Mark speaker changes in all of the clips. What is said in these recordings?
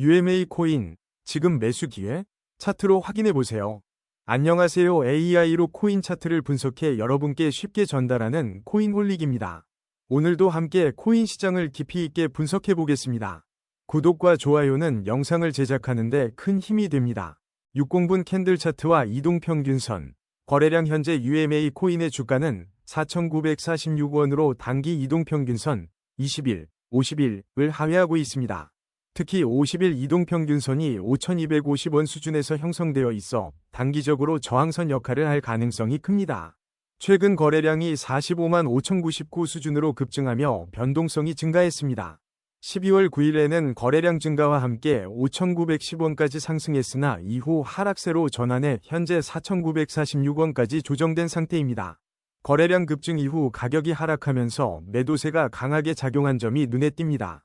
Speaker 1: UMA 코인, 지금 매수 기회? 차트로 확인해 보세요. 안녕하세요. AI로 코인 차트를 분석해 여러분께 쉽게 전달하는 코인홀릭입니다. 오늘도 함께 코인 시장을 깊이 있게 분석해 보겠습니다. 구독과 좋아요는 영상을 제작하는데 큰 힘이 됩니다. 60분 캔들 차트와 이동평균선, 거래량 현재 UMA 코인의 주가는 4,946원으로 단기 이동평균선 20일, 50일을 하회하고 있습니다. 특히 50일 이동평균선이 5,250원 수준에서 형성되어 있어 단기적으로 저항선 역할을 할 가능성이 큽니다. 최근 거래량이 45만 5,099 수준으로 급증하며 변동성이 증가했습니다. 12월 9일에는 거래량 증가와 함께 5,910원까지 상승했으나 이후 하락세로 전환해 현재 4,946원까지 조정된 상태입니다. 거래량 급증 이후 가격이 하락하면서 매도세가 강하게 작용한 점이 눈에 띕니다.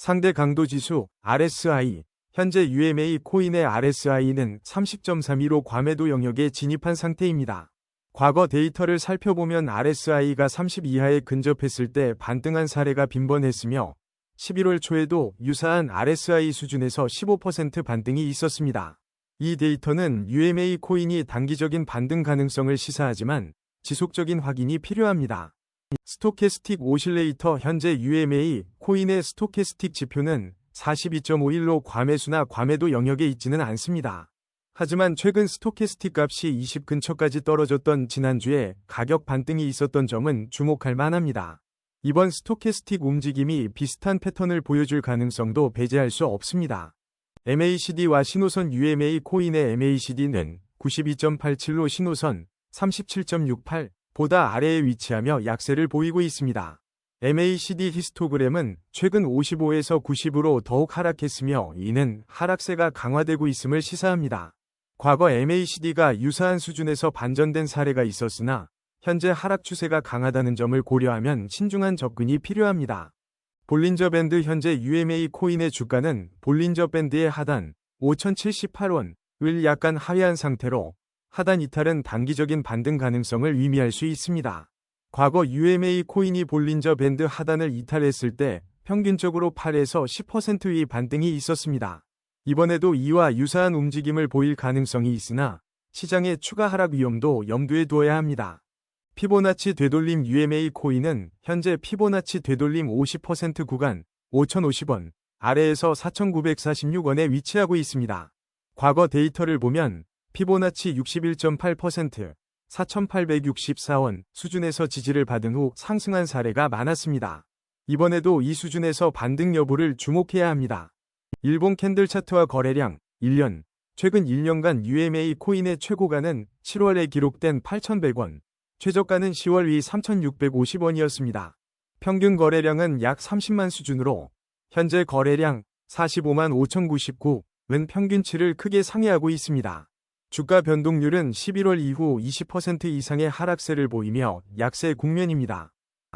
Speaker 1: 상대 강도 지수 RSI 현재 UMA 코인의 RSI는 30.32로 과매도 영역에 진입한 상태입니다. 과거 데이터를 살펴보면 RSI가 30 이하에 근접했을 때 반등한 사례가 빈번했으며 11월 초에도 유사한 RSI 수준에서 15% 반등이 있었습니다. 이 데이터는 UMA 코인이 단기적인 반등 가능성을 시사하지만 지속적인 확인이 필요합니다. 스토캐스틱 오실레이터 현재 UMA 코인의 스토캐스틱 지표는 42.51로 과매수나 과매도 영역에 있지는 않습니다. 하지만 최근 스토캐스틱 값이 20 근처까지 떨어졌던 지난주에 가격 반등이 있었던 점은 주목할 만합니다. 이번 스토캐스틱 움직임이 비슷한 패턴을 보여줄 가능성도 배제할 수 없습니다. MACD와 신호선 UMA 코인의 MACD는 92.87로 신호선 37.68 보다 아래에 위치하며 약세를 보이고 있습니다. MACD 히스토그램은 최근 55에서 90으로 더욱 하락했으며 이는 하락세가 강화되고 있음을 시사합니다. 과거 MACD가 유사한 수준에서 반전된 사례가 있었으나 현재 하락 추세가 강하다는 점을 고려하면 신중한 접근이 필요합니다. 볼린저 밴드 현재 UMA 코인의 주가는 볼린저 밴드의 하단 5,078원을 약간 하회한 상태로 하단 이탈은 단기적인 반등 가능성을 의미할 수 있습니다. 과거 UMA 코인이 볼린저 밴드 하단을 이탈했을 때 평균적으로 8에서 10%의 반등이 있었습니다. 이번에도 이와 유사한 움직임을 보일 가능성이 있으나 시장의 추가 하락 위험도 염두에 두어야 합니다. 피보나치 되돌림 UMA 코인은 현재 피보나치 되돌림 50% 구간 5,050원 아래에서 4,946원에 위치하고 있습니다. 과거 데이터를 보면 피보나치 61.8%, 4,864원 수준에서 지지를 받은 후 상승한 사례가 많았습니다. 이번에도 이 수준에서 반등 여부를 주목해야 합니다. 일본 캔들 차트와 거래량 1년 최근 1년간 UMA 코인의 최고가는 7월에 기록된 8,100원, 최저가는 10월 위 3,650원이었습니다. 평균 거래량은 약 30만 수준으로 현재 거래량 45만 5,099은 평균치를 크게 상회하고 있습니다. 주가 변동률은 11월 이후 20% 이상의 하락세를 보이며 약세 국면입니다.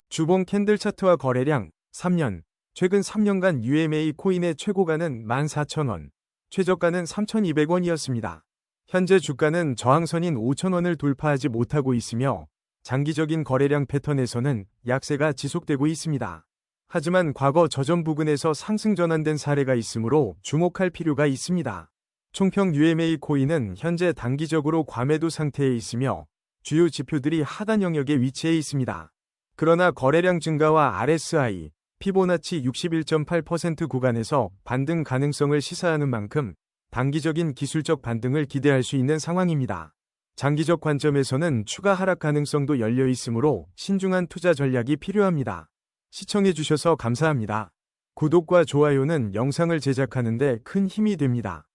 Speaker 1: 주봉 캔들 차트와 거래량 3년 최근 3년간 UMA 코인의 최고가는 14,000원, 최저가는 3,200원이었습니다. 현재 주가는 저항선인 5,000원을 돌파하지 못하고 있으며 장기적인 거래량 패턴에서는 약세가 지속되고 있습니다. 하지만 과거 저점 부근에서 상승 전환된 사례가 있으므로 주목할 필요가 있습니다. 총평 UMA 코인은 현재 단기적으로 과매도 상태에 있으며 주요 지표들이 하단 영역에 위치해 있습니다. 그러나 거래량 증가와 RSI, 피보나치 61.8% 구간에서 반등 가능성을 시사하는 만큼 단기적인 기술적 반등을 기대할 수 있는 상황입니다. 장기적 관점에서는 추가 하락 가능성도 열려 있으므로 신중한 투자 전략이 필요합니다. 시청해 주셔서 감사합니다. 구독과 좋아요는 영상을 제작하는데 큰 힘이 됩니다.